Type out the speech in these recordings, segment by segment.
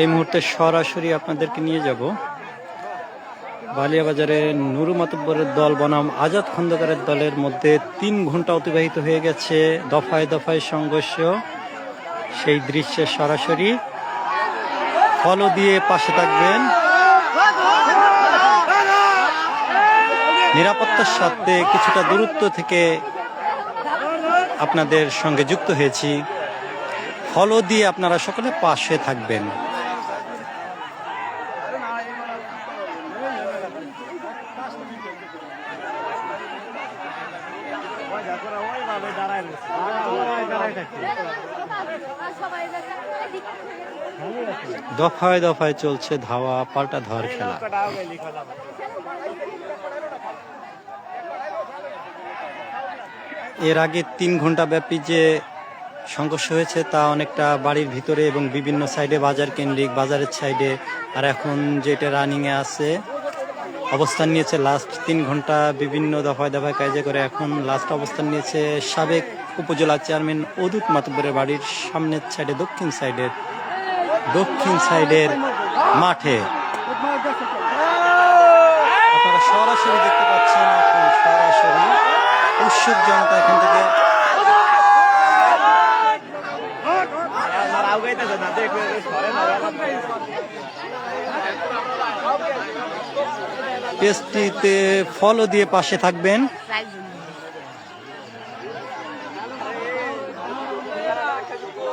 এই মুহূর্তে সরাসরি আপনাদেরকে নিয়ে যাব। বালিয়াবাজারে নুরু মাতব্বরের দল বনাম আজাদ খন্দকারের দলের মধ্যে তিন ঘণ্টা অতিবাহিত হয়ে গেছে দফায় দফায় সংঘর্ষ। সেই দৃশ্যে সরাসরি ফলো দিয়ে পাশে থাকবেন। নিরাপত্তার সাথে কিছুটা দূরত্ব থেকে আপনাদের সঙ্গে যুক্ত হয়েছি। ফলো দিয়ে আপনারা সকলে পাশে থাকবেন। দফায় দফায় চলছে ধাওয়া, পাল্টা ধর খেলা। এর আগে তিন ঘণ্টা ব্যাপী যে সংঘর্ষ হয়েছে তা অনেকটা বাড়ির ভিতরে এবং বিভিন্ন সাইডে বাজার কেন্দ্রিক, বাজারের সাইডে। আর এখন যেটা রানিংয়ে আছে, অবস্থান নিয়েছে লাস্ট তিন ঘণ্টা বিভিন্ন দফায় দফায় কাজে করে এখন লাস্ট অবস্থান নিয়েছে সাবেক উপজেলা চেয়ারম্যান অদূত মাতব্বরের বাড়ির সামনের সাইডে, দক্ষিণ সাইডের দক্ষিণ সাইডের মাঠে। আপনারা সরাসরি দেখতে পাচ্ছেন সরাসরি উৎসুক জনতা এখান থেকে। পেজটিতে ফলো দিয়ে পাশে থাকবেন।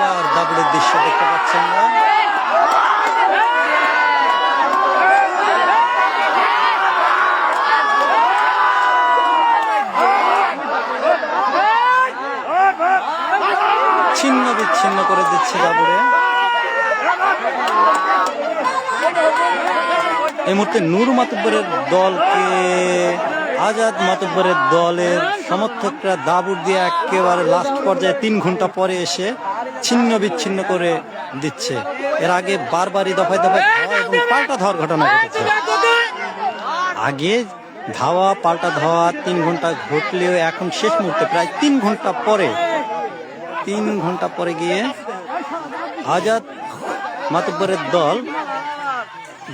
আবার দাবুড়ের দৃশ্য দেখতে পাচ্ছেন না ছিন্ন বিচ্ছিন্ন করে দিচ্ছে দাবুড়ে এই মুহূর্তে নূর মাতব্বরের দলকে, আজাদ মাতব্বরের দলের সমর্থকরা দাবুর দিয়ে একেবারে লাস্ট পর্যায়ে তিন ঘণ্টা পরে এসে ছিন্ন বিচ্ছিন্ন করে দিচ্ছে। এর আগে বারবারই দফায় দফায় ধাওয়া পাল্টা ধাওয়ার ঘটনা ঘটেছে। আগে ধাওয়া, পাল্টা ধাওয়া, তিন ঘণ্টা ঘটলেও এখন শেষ মুহূর্তে প্রায় তিন ঘণ্টা পরে তিন ঘণ্টা পরে গিয়ে আজাদ মাতব্বরের দল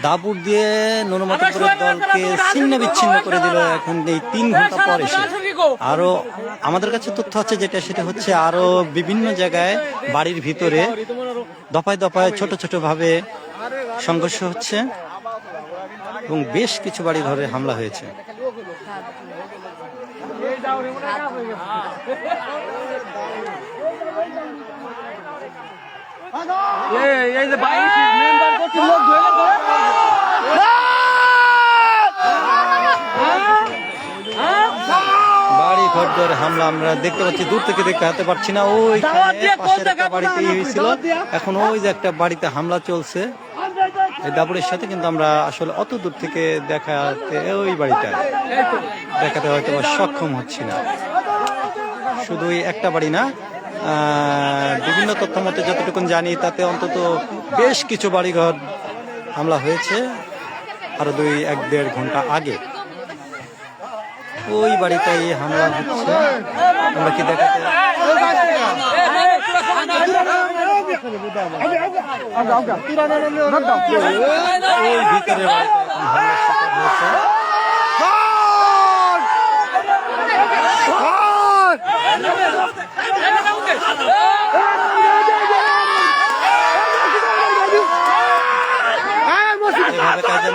দাবুর দিয়ে নুরু মাতব্বরের দলকে ছিন্ন বিচ্ছিন্ন করে দিল। এখন এই তিন ঘণ্টা পর এসে আরও আমাদের কাছে তথ্য আছে যেটা, সেটা হচ্ছে আরও বিভিন্ন জায়গায় বাড়ির ভিতরে দফায় দফায় ছোট ছোট ভাবে সংঘর্ষ হচ্ছে এবং বেশ কিছু বাড়ি ঘরে হামলা হয়েছে। এই যে বাইরে মেম্বার করতে লোক ধরে করে বাড়ি ঘর হামলা আমরা দেখতে পাচ্ছি দূর থেকে দেখতে হাতে পারছি না। ওই পাশের একটা বাড়িতে হয়েছিল। এখন ওই যে একটা বাড়িতে হামলা চলছে। এই দাবুরের সাথে কিন্তু আমরা আসলে অত দূর থেকে দেখাতে ওই বাড়িটা দেখাতে হয়তো সক্ষম হচ্ছি না। শুধু ওই একটা বাড়ি না বিভিন্ন তথ্য মতে যতটুকু জানি তাতে অন্তত বেশ কিছু বাড়িঘর হামলা হয়েছে আরও দুই এক দেড় ঘণ্টা আগে ওই বাড়িটাই হামলা হচ্ছে আমরা কি দেখাতে ভিতরে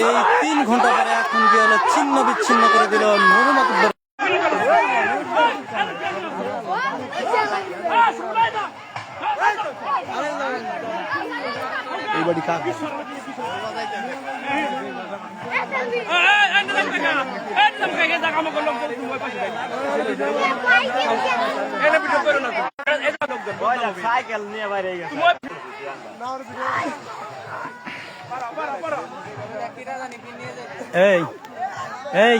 এই তিন ঘণ্টা পরে এখন কি হলো ছিন্ন বিচ্ছিন্ন করে দিল। সাইকেল নিয়ে বাইরে গেছে এই এই।